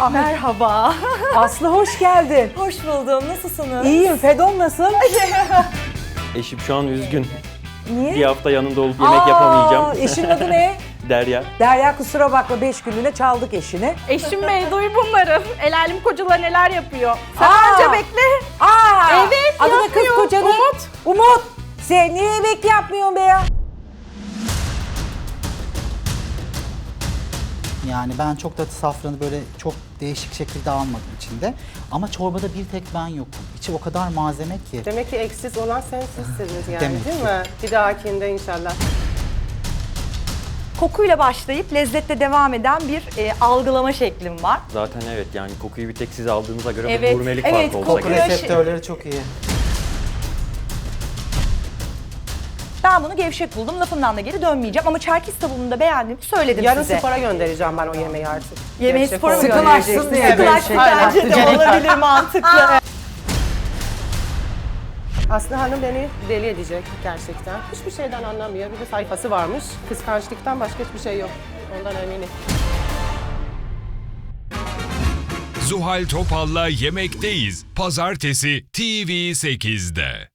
Ah, merhaba. Aslı hoş geldin. Hoş buldum. Nasılsınız? İyiyim. Fedon nasıl? Eşim şu an üzgün. Niye? Bir hafta yanında olup yemek Aa, yapamayacağım. Eşinin adı ne? Derya. Derya kusura bakma 5 günlüğüne çaldık eşini. Eşim Bey duy bunları. El alem kocalar neler yapıyor. Sen Aa! önce bekle. Aa! Evet, Adı da kız yapmıyor. kocanın. Umut. Umut. Sen niye yemek yapmıyorsun be ya? Yani ben çok da safranı böyle çok değişik şekilde almadım içinde. Ama çorbada bir tek ben yokum. İçi o kadar malzeme ki. Demek ki eksiz olan sensizsiniz yani Demek değil ki. mi? Bir dahakinde inşallah. Kokuyla başlayıp lezzetle devam eden bir e, algılama şeklim var. Zaten evet yani kokuyu bir tek siz aldığınıza göre Evet, bir gurmelik evet, farkı olsa koku- Koku gerek. reseptörleri çok iyi. Ben bunu gevşek buldum. Lafımdan da geri dönmeyeceğim ama çerkez tavuğunu da beğendiğimi söyledim Yarın size. spora göndereceğim ben o yemeği artık. Yemeği Gevşek spora mı olsun. Sıkılaşsın diye. Sıkılaştı Aynen. bence de olabilir mantıklı. Aslı Hanım beni deli edecek gerçekten. Hiçbir şeyden anlamıyor. Bir de sayfası varmış. Kıskançlıktan başka hiçbir şey yok. Ondan eminim. Zuhal Topal'la Yemekteyiz. Pazartesi TV8'de.